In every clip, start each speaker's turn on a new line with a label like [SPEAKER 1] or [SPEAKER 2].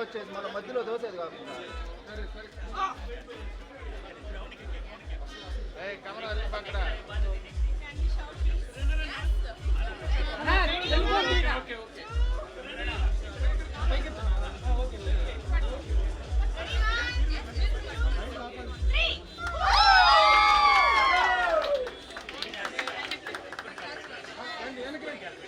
[SPEAKER 1] వచ్చేది మన మధ్యలో దోశ అది కాకుండా எனக்கு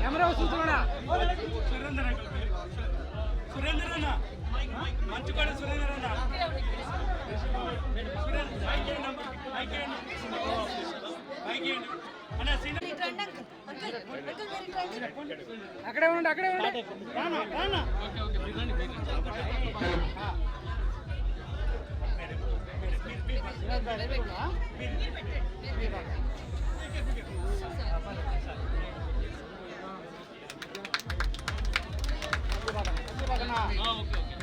[SPEAKER 1] కెమెరా
[SPEAKER 2] వస్తుందా
[SPEAKER 3] సురేందర్ సురేందర్ అన్న మంచి కూడా సురేందర్ అన్న
[SPEAKER 2] అక్కడే ఉండండి అక్కడే ఉండండి రానా రానా okay okay నెక్స్ట్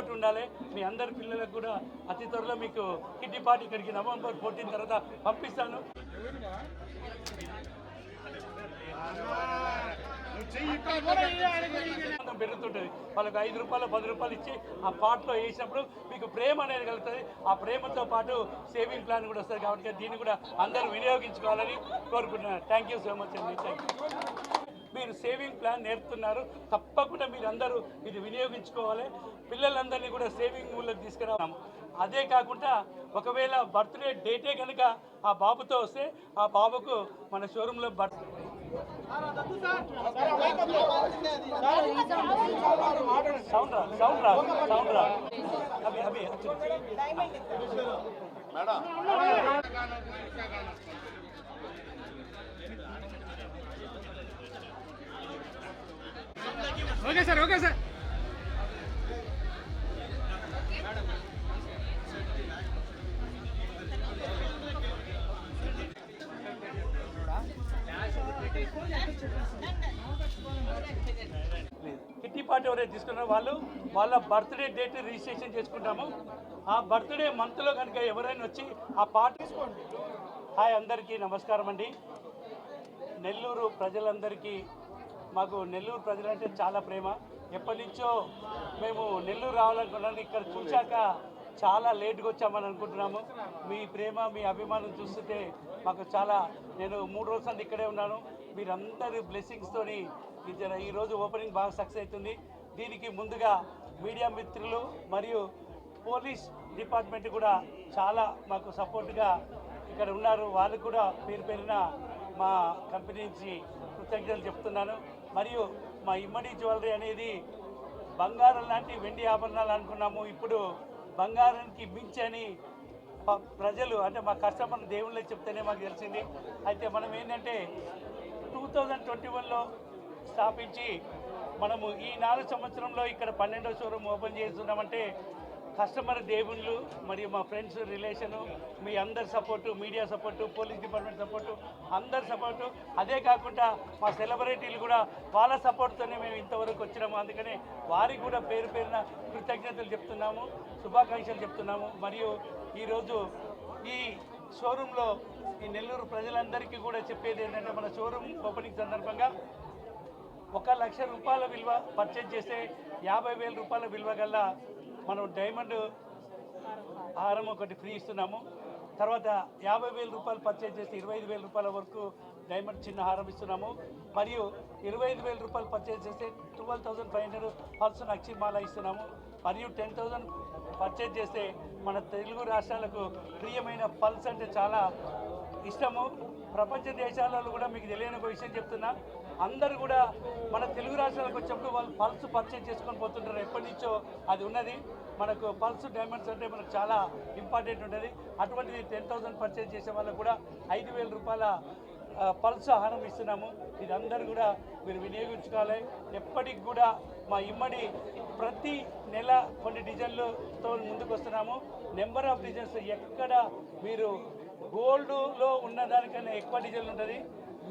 [SPEAKER 3] support ఉండాలి. మీ అందరి పిల్లలకు కూడా అతి త్వరలో మీకు కిట్టి పార్టీ ఇక్కడికి నవంబర్ ఫోర్టీన్ తర్వాత పంపిస్తాను. పెరుగుతుంటుంది. వాళ్ళకి ఐదు రూపాయలు పది రూపాయలు ఇచ్చి ఆ పాటలో వేసినప్పుడు మీకు ప్రేమ అనేది కలుగుతుంది. ఆ ప్రేమతో పాటు సేవింగ్ ప్లాన్ కూడా వస్తుంది కాబట్టి దీన్ని కూడా అందరూ వినియోగించుకోవాలని కోరుకుంటున్నాను. థ్యాంక్ యూ సో మచ్ అండి థ్యాంక్ మీరు సేవింగ్ ప్లాన్ నేర్పుతున్నారు. తప్పకుండా మీరు అందరూ ఇది వినియోగించుకోవాలి. పిల్లలందరినీ కూడా సేవింగ్ ఊళ్ళకి తీసుకురావాలి. అదే కాకుండా ఒకవేళ బర్త్డే డేటే కనుక ఆ బాబుతో వస్తే ఆ బాబుకు మన షోరూంలో బర్త్ సౌండ్ రా సౌండ్ రా సౌండ్ రా. అవి అవి
[SPEAKER 1] madam.
[SPEAKER 2] Okay sir okay sir.
[SPEAKER 3] Kitty party ఎవరైతే తీసుకున్నారో వాళ్ళు వాళ్ళ బర్త్డే డేట్ రిజిస్ట్రేషన్ చేసుకుంటాము. ఆ బర్త్డే మంత్లో కనుక ఎవరైనా వచ్చి ఆ పార్టీ హాయ్ అందరికీ నమస్కారం అండి. నెల్లూరు ప్రజలందరికీ మాకు నెల్లూరు ప్రజలంటే చాలా ప్రేమ. ఎప్పటి నుంచో మేము నెల్లూరు రావాలనుకున్నాను. ఇక్కడ చూశాక చాలా లేట్గా వచ్చామని అనుకుంటున్నాము. మీ ప్రేమ మీ అభిమానం చూస్తుంటే మాకు చాలా నేను మూడు రోజులు ఇక్కడే ఉన్నాను. మీరందరి బ్లెస్సింగ్స్తోని ఈరోజు ఓపెనింగ్ బాగా సక్సెస్ అవుతుంది. దీనికి ముందుగా మీడియా మిత్రులు మరియు పోలీస్ డిపార్ట్మెంట్ కూడా చాలా మాకు సపోర్ట్గా ఇక్కడ ఉన్నారు. వాళ్ళు కూడా పేరు పేరున మా కంపెనీ నుంచి కృతజ్ఞతలు చెప్తున్నాను. మరియు మా ఇమ్మడి జ్యువెలరీ అనేది బంగారం లాంటి వెండి ఆభరణాలు అనుకున్నాము. ఇప్పుడు బంగారానికి మించని ప్రజలు అంటే మా కస్టమర్ దేవుళ్ళే చెప్తేనే మాకు తెలిసింది. అయితే మనం ఏంటంటే టూ థౌజండ్ ట్వంటీ వన్లో స్థాపించి మనము ఈ నాలుగు సంవత్సరంలో ఇక్కడ పన్నెండో షోరూమ్ ఓపెన్ చేస్తున్నామంటే కస్టమర్ దేవుళ్ళు మరియు మా ఫ్రెండ్స్ రిలేషను మీ అందరి support media support police department support అందరి సపోర్టు. అదే కాకుండా మా సెలబ్రిటీలు కూడా వాళ్ళ సపోర్ట్తోనే మేము ఇంతవరకు వచ్చినాము. అందుకనే వారికి కూడా పేరు పేరున కృతజ్ఞతలు చెప్తున్నాము శుభాకాంక్షలు చెప్తున్నాము. మరియు ఈరోజు ఈ షోరూంలో ఈ నెల్లూరు ప్రజలందరికీ కూడా చెప్పేది ఏంటంటే మన షోరూమ్ ఓపెనింగ్ సందర్భంగా ఒక లక్ష రూపాయల విలువ పర్చేజ్ చేస్తే యాభై వేల రూపాయల విలువ గల మనం డైమండ్ హారం ఒకటి ఫ్రీ ఇస్తున్నాము. తర్వాత యాభై వేల రూపాయలు పర్చేజ్ చేస్తే ఇరవై ఐదు వేల రూపాయల వరకు డైమండ్ చిన్న హారం ఇస్తున్నాము. మరియు ఇరవై ఐదు వేల రూపాయలు పర్చేజ్ చేస్తే twelve thousand five hundred person అక్షిమాల ఇస్తున్నాము. మరియు టెన్ థౌసండ్ పర్చేజ్ చేస్తే మన తెలుగు రాష్ట్రాలకు ప్రియమైన పల్స్ అంటే చాలా ఇష్టము. ప్రపంచ దేశాలలో కూడా మీకు తెలియని ఒక విషయం చెప్తున్నా. అందరూ కూడా మన తెలుగు రాష్ట్రాలకు వచ్చినప్పుడు వాళ్ళు పల్స్ పర్చేజ్ చేసుకొని పోతుంటారు. ఎప్పటి నుంచో అది ఉన్నది. మనకు పల్స్ డైమండ్స్ అంటే మనకు చాలా ఇంపార్టెంట్ ఉంటుంది అటువంటిది టెన్ థౌసండ్ పర్చేజ్ చేసే వాళ్ళకు కూడా ఐదు వేల రూపాయల పల్స్ ఆహారం ఇస్తున్నాము. ఇది అందరూ కూడా మీరు వినియోగించుకోవాలి. ఎప్పటికి కూడా మా ఇమ్మడి ప్రతి నెల కొన్ని డిజైన్లతో ముందుకు వస్తున్నాము. నెంబర్ ఆఫ్ డిజైన్స్ ఎక్కడ మీరు గోల్డ్లో ఉన్న దానికన్నా ఎక్కువ డిజైన్ ఉంటుంది.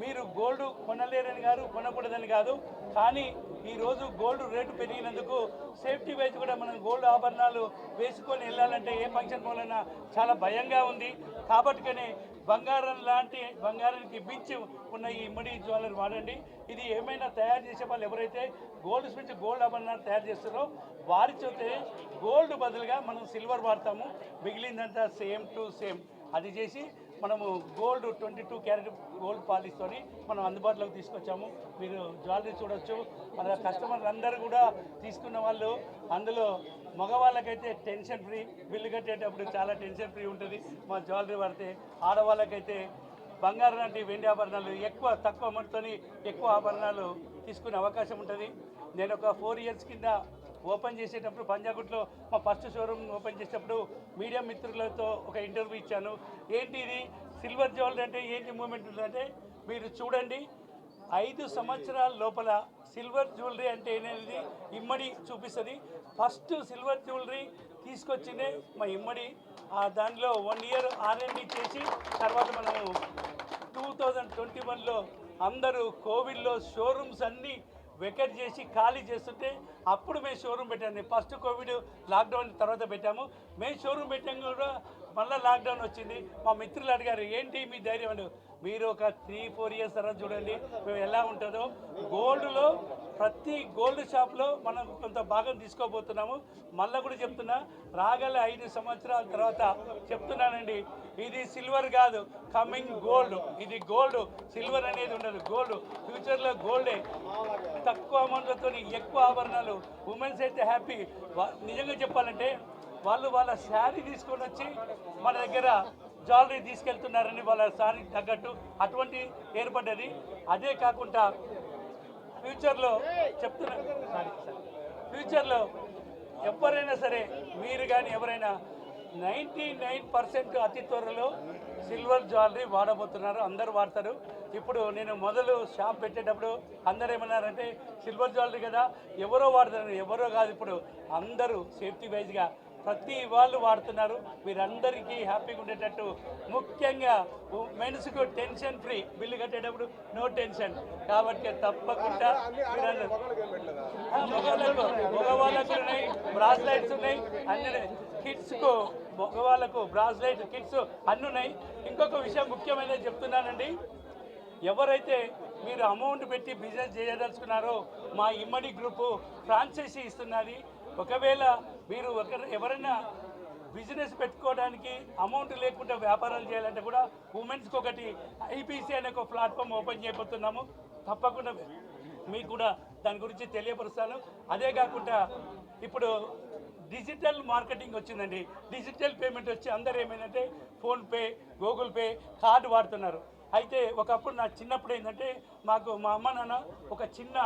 [SPEAKER 3] మీరు గోల్డ్ కొనలేరని కాదు కొనకూడదని కాదు. కానీ ఈరోజు గోల్డ్ రేటు పెరిగినందుకు సేఫ్టీ వైజ్ కూడా మనం గోల్డ్ ఆభరణాలు వేసుకొని వెళ్ళాలంటే ఏ ఫంక్షన్ పోలన్నా చాలా భయంగా ఉంది. కాబట్టికనే బంగారం లాంటి బంగారానికి మించి ఉన్న ఈ ఇమ్మడి జ్యువెలరీ వాడండి. ఇది ఏమైనా తయారు చేసే వాళ్ళు ఎవరైతే గోల్డ్ స్మిత్ గోల్డ్ ఆభరణాలు తయారు చేస్తారో వారి చూస్తే గోల్డ్ బదులుగా మనం సిల్వర్ వాడతాము. మిగిలిందంతా సేమ్ టు సేమ్. అది చేసి మనము gold twenty two carat gold పాలిస్తోని మనం అందుబాటులోకి తీసుకొచ్చాము. మీరు జ్యువెలరీ చూడొచ్చు. మన కస్టమర్లు అందరూ కూడా తీసుకున్న వాళ్ళు అందులో మగవాళ్ళకైతే టెన్షన్ ఫ్రీ బిల్లు కట్టేటప్పుడు చాలా టెన్షన్ ఫ్రీ ఉంటుంది. మా జ్యువెలరీ పడితే ఆడవాళ్ళకైతే బంగారం లాంటి వెండి ఆభరణాలు ఎక్కువ తక్కువ అమౌంట్తోని ఎక్కువ ఆభరణాలు తీసుకునే అవకాశం ఉంటుంది. నేను ఒక ఫోర్ ఇయర్స్ కింద ఓపెన్ చేసేటప్పుడు పంజాగుట్లో మా ఫస్ట్ షోరూమ్ ఓపెన్ చేసేటప్పుడు మీడియా మిత్రులతో ఒక ఇంటర్వ్యూ ఇచ్చాను. ఏంటి ఇది? సిల్వర్ జ్యువెలరీ అంటే ఏంటి మూమెంట్ ఉందంటే మీరు చూడండి ఐదు సంవత్సరాల లోపల సిల్వర్ జ్యువెలరీ అంటే అనేది ఇమ్మడి చూపిస్తుంది. ఫస్ట్ సిల్వర్ జ్యువెలరీ తీసుకొచ్చిందే మా ఇమ్మడి. ఆ దానిలో వన్ ఇయర్ ఆర్ఎండి చేసి తర్వాత మనము టూ థౌజండ్ ట్వంటీ వన్లో అందరూ కోవిడ్లో షోరూమ్స్ అన్నీ వెకెట్ చేసి ఖాళీ చేస్తుంటే అప్పుడు మేము షోరూమ్ పెట్టాము ఫస్ట్ కోవిడ్ లాక్డౌన్ తర్వాత పెట్టాము. మేము షోరూమ్ పెట్టాం కూడా మళ్ళీ లాక్డౌన్ వచ్చింది. మా మిత్రులు అడిగారు ఏంటి మీ ధైర్యం? అని. మీరు ఒక త్రీ ఫోర్ ఇయర్స్ తర్వాత చూడండి మేము ఎలా ఉంటుందో. గోల్డ్లో ప్రతి గోల్డ్ షాప్లో మనం కొంత భాగం తీసుకోబోతున్నాము. మళ్ళీ కూడా చెప్తున్నా రాగల ఐదు సంవత్సరాల తర్వాత చెప్తున్నానండి. ఇది సిల్వర్ కాదు. కమింగ్ గోల్డ్ ఇది గోల్డ్ సిల్వర్ అనేది ఉండదు. గోల్డ్ ఫ్యూచర్లో గోల్డే తక్కువ అమౌంట్లతో ఎక్కువ ఆభరణాలు. ఉమెన్స్ అయితే హ్యాపీ నిజంగా చెప్పాలంటే వాళ్ళు వాళ్ళ శారీ తీసుకొని వచ్చి మన దగ్గర జ్యువెలరీ తీసుకెళ్తున్నారని వాళ్ళ శారీ తగ్గట్టు అటువంటి ఏర్పడ్డది. అదే కాకుండా ఫ్యూచర్లో చెప్తున్నా సారీ సారీ ఫ్యూచర్లో ఎవరైనా సరే మీరు కానీ ఎవరైనా నైంటీ నైన్ పర్సెంట్ అతి త్వరలో సిల్వర్ జ్యువెలరీ వాడబోతున్నారు. అందరూ వాడతారు. ఇప్పుడు నేను మొదలు షాప్ పెట్టేటప్పుడు అందరూ ఏమన్నారంటే సిల్వర్ జ్యువెలరీ కదా ఎవరో వాడతారు ఎవరో కాదు. ఇప్పుడు అందరూ సేఫ్టీ వైజ్గా ప్రతి వాళ్ళు వాడుతున్నారు. మీరందరికీ హ్యాపీగా ఉండేటట్టు. ముఖ్యంగా మెన్స్కు టెన్షన్ ఫ్రీ. బిల్లు కట్టేటప్పుడు నో టెన్షన్. కాబట్టి తప్పకుండా మగవాళ్ళకు మగవాళ్ళకు ఉన్నాయి బ్రాస్లైట్స్ ఉన్నాయి అన్ని కిడ్స్కు మగవాళ్ళకు బ్రాస్లైట్ కిడ్స్ అన్ని ఉన్నాయి. ఇంకొక విషయం ముఖ్యమైనది చెప్తున్నానండి. ఎవరైతే మీరు అమౌంట్ పెట్టి బిజినెస్ చేయదలుచుకున్నారో మా ఇమ్మడి గ్రూపు ఫ్రాంచైజీ ఇస్తున్నది. ఒకవేళ మీరు ఒక ఎవరైనా బిజినెస్ పెట్టుకోవడానికి అమౌంట్ లేకుండా వ్యాపారాలు చేయాలంటే కూడా ఉమెన్స్కి ఒకటి ఐపీసీ అనే ఒక ప్లాట్ఫామ్ ఓపెన్ చేయబోతున్నాము. తప్పకుండా మీకు కూడా దాని గురించి తెలియపరుస్తాను. అదే కాకుండా ఇప్పుడు డిజిటల్ మార్కెటింగ్ వచ్చిందండి. డిజిటల్ పేమెంట్ వచ్చి అందరు ఏమైందంటే ఫోన్పే గూగుల్ పే కార్డు వాడుతున్నారు. అయితే ఒకప్పుడు నా చిన్నప్పుడు ఏంటంటే మాకు మా అమ్మ నాన్న ఒక చిన్న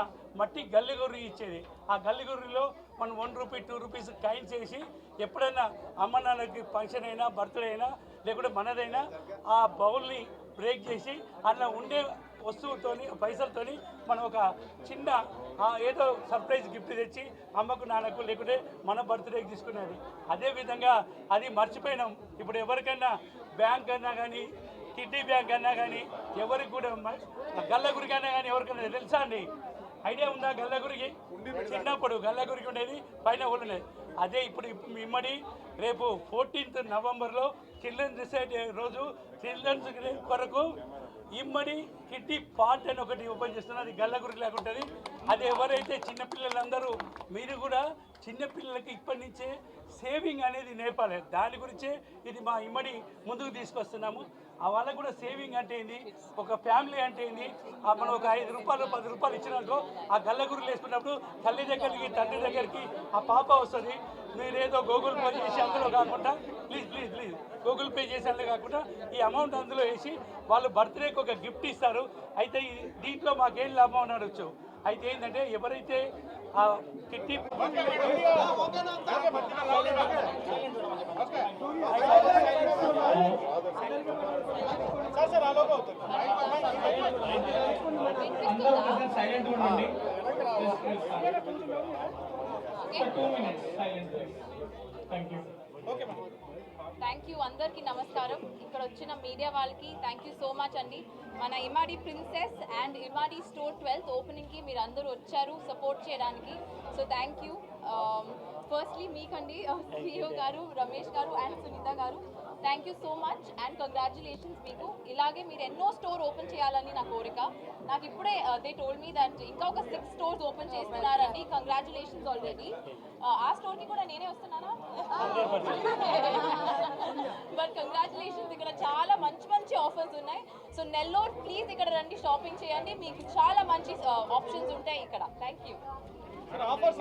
[SPEAKER 3] మట్టి గల్లిగొర్రి ఇచ్చేది. ఆ గల్లిగొర్రిలో మనం one rupee two rupees coin చేసి ఎప్పుడైనా అమ్మ నాన్నకి ఫంక్షన్ అయినా బర్త్డే అయినా లేకుంటే మనదైనా ఆ బౌల్ని బ్రేక్ చేసి అలా ఉండే వస్తువుతోని పైసలతోని మనం ఒక చిన్న ఏదో సర్ప్రైజ్ గిఫ్ట్ తెచ్చి అమ్మకు నాన్నకు లేకుంటే మన బర్త్డేకి తీసుకునేది. అదేవిధంగా అది మర్చిపోయినాం. ఇప్పుడు ఎవరికైనా బ్యాంక్ అన్నా కానీ కిడ్నీ బ్యాంక్ అన్నా కానీ ఎవరికి కూడా మ- గల్లగురికి అన్నా కానీ ఎవరికైనా తెలుసా అండి? ఐడియా ఉందా గల్లగురికి చిన్నప్పుడు గల్లగురికి ఉండేది పైన ఊళ్ళు ఉండేది. అదే ఇప్పుడు ఇమ్మడి రేపు ఫోర్టీన్త్ నవంబర్లో చిల్డ్రన్స్ డే రోజు చిల్డ్రన్స్ కొరకు ఇమ్మడి కిట్టి పార్ట్ అని ఒకటి ఓపెన్ చేస్తున్నారు. అది గల్లగురికి లేకుంటుంది అది ఎవరైతే చిన్నపిల్లలందరూ మీరు కూడా చిన్నపిల్లలకి ఇప్పటి నుంచే సేవింగ్ అనేది నేర్పాలి. దాని గురించే ఇది మా ఇమ్మడి ముందుకు తీసుకొస్తున్నాము. ఆ వాళ్ళకు కూడా సేవింగ్ అంటే ఏంది? ఒక ఫ్యామిలీ అంటే ఏంది? ఆ మనం ఒక ఐదు రూపాయలు పది రూపాయలు ఇచ్చినట్టు ఆ గల్లగురులు వేసుకున్నప్పుడు తల్లి దగ్గరికి తండ్రి దగ్గరికి ఆ పాప వస్తుంది. మీరేదో గూగుల్ పే చేసి అందులో కాకుండా please please please Google pay చేసి అందులో కాకుండా ఈ అమౌంట్ అందులో వేసి వాళ్ళు బర్త్డేకి ఒక గిఫ్ట్ ఇస్తారు. అయితే ఈ దీంట్లో మాకేం లాభం అని అడగచ్చు. అయితే ఏంటంటే ఎవరైతే ఆ కిట్టి
[SPEAKER 4] సైలెంట్ ఉండండి. థ్యాంక్ యూ
[SPEAKER 5] థ్యాంక్ యూ అందరికీ నమస్కారం. ఇక్కడ వచ్చిన మీడియా వాళ్ళకి థ్యాంక్ యూ సో మచ్ అండి. మన Imadi princess and Imadi store twelfth ఓపెనింగ్కి మీరు అందరూ వచ్చారు సపోర్ట్ చేయడానికి. సో థ్యాంక్ యూ ఫస్ట్లీ మీకండి సిఇఓ గారు రమేష్ గారు అండ్ సునీత గారు. Thank you so much and congratulations మీకు. ఇలాగే మీరు ఎన్నో స్టోర్ ఓపెన్ చేయాలని నా కోరిక. నాకు ఇప్పుడే దే టోల్ మీ దట్ ఇంకా ఒక సిక్స్ స్టోర్స్ ఓపెన్ చేస్తున్నారండి కంగ్రాచులేషన్స్ ఆల్రెడీ ఆ స్టోర్కి కూడా నేనే వస్తున్నానా? బట్ కంగ్రాచులేషన్స్ ఇక్కడ చాలా మంచి మంచి ఆఫర్స్ ఉన్నాయి. సో నెల్లూరు ప్లీజ్ ఇక్కడ రండి షాపింగ్ చేయండి. మీకు చాలా మంచి ఆప్షన్స్ ఉంటాయి ఇక్కడ. Thank you
[SPEAKER 1] offers